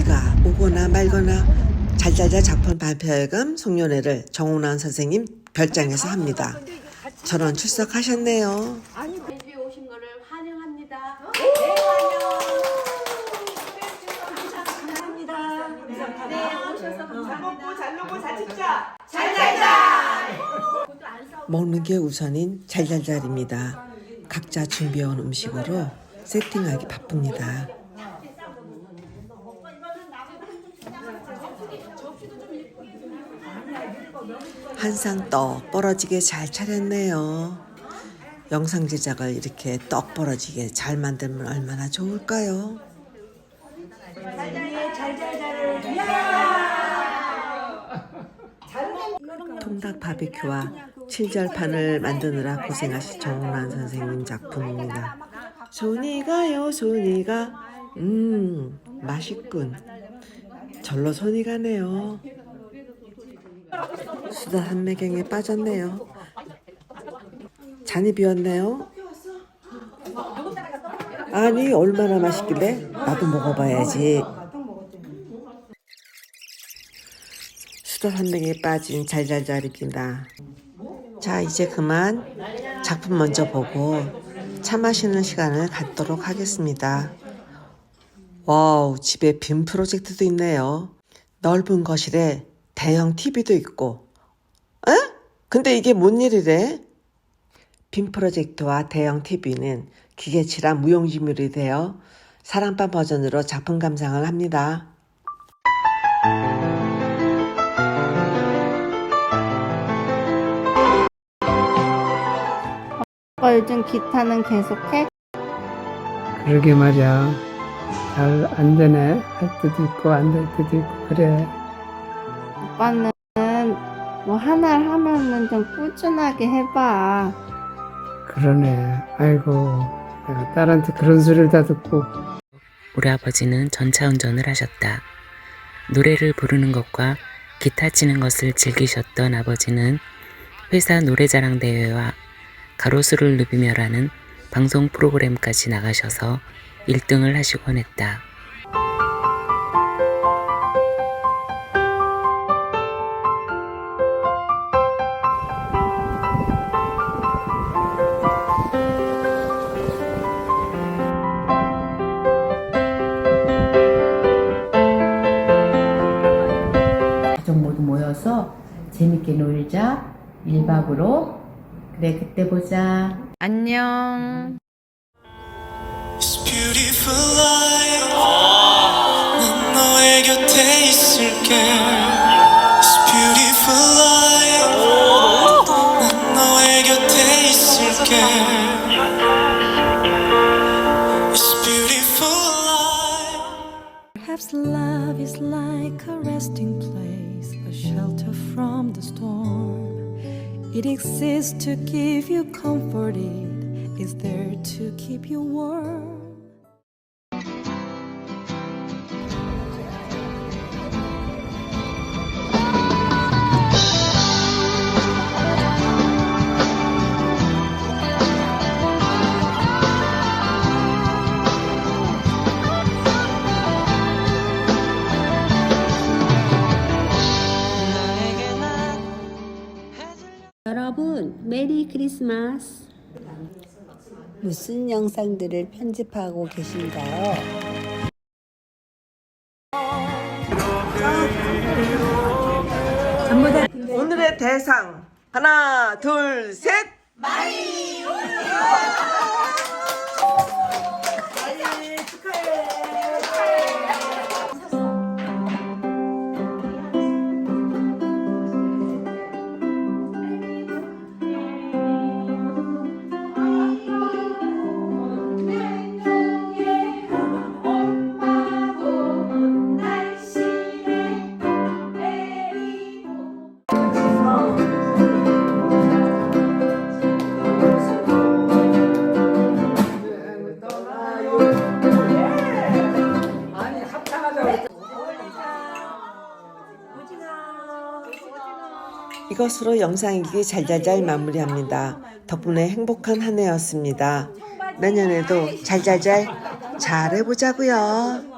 비가 오거나 말거나 잘잘잘 작품 발표회금 송년회를 정훈환 선생님 별장에서 합니다. 저런 출석하셨네요. 집에 오신 거를 환영합니다. 잘 먹고 잘 놀고 잘 찍자. 먹는 게 우선인 잘잘잘입니다. 각자 준비해온 음식으로 세팅하기 바쁩니다. 한상 떡 벌어지게 잘 차렸네요. 영상 제작을 이렇게 떡 벌어지게 잘 만들면 얼마나 좋을까요? 통닭 바비큐와 칠절판을 만드느라 고생하신 정란 선생님 작품입니다. 손이 가요, 손이 가. 음, 맛있군. 절로 손이 가네요. 수다 한 매경에 빠졌네요. 잔이 비었네요. 아니, 얼마나 맛있길래? 나도 먹어봐야지. 수다 산맥에 빠진 잘잘잘입니다. 자, 이제 그만 작품 먼저 보고 차 마시는 시간을 갖도록 하겠습니다. 와우, 집에 빔 프로젝트도 있네요. 넓은 거실에 대형 TV도 있고. 에? 근데 이게 뭔 일이래? 빔 프로젝트와 대형 TV는 기계치랑 무용지물이 되어 사랑방 버전으로 작품 감상을 합니다. 오빠 요즘 기타는 계속해? 그러게 말이야. 잘 안 되네. 할 때도 있고 안 될 때도 있고 그래. 오빠는 뭐 하나를 하면은 좀 꾸준하게 해봐. 그러네. 아이고 내가 딸한테 그런 소리를 다 듣고 우리 아버지는 전차 운전을 하셨다. 노래를 부르는 것과 기타 치는 것을 즐기셨던 아버지는 회사 노래자랑 대회와 가로수를 누비며라는 방송 프로그램까지 나가셔서 1등을 하시곤 했다. 모여서 재밌게 놀자. 1박으로. 그래, 그때 보자. 안녕. It's beautiful life 난 너의 곁에 있을게 It's beautiful life 난 너의 곁에 있을게 It's beautiful life Perhaps love is like a resting place, shelter from the storm. It exists to give you comfort, it is there to keep you warm. 여러분, 메리 크리스마스. 무슨 영상들을 편집하고 계신가요? 오늘의 대상 하나 둘 셋. 이것으로 영상이기 잘잘잘 마무리합니다. 덕분에 행복한 한 해였습니다. 내년에도 잘잘잘 잘해보자고요.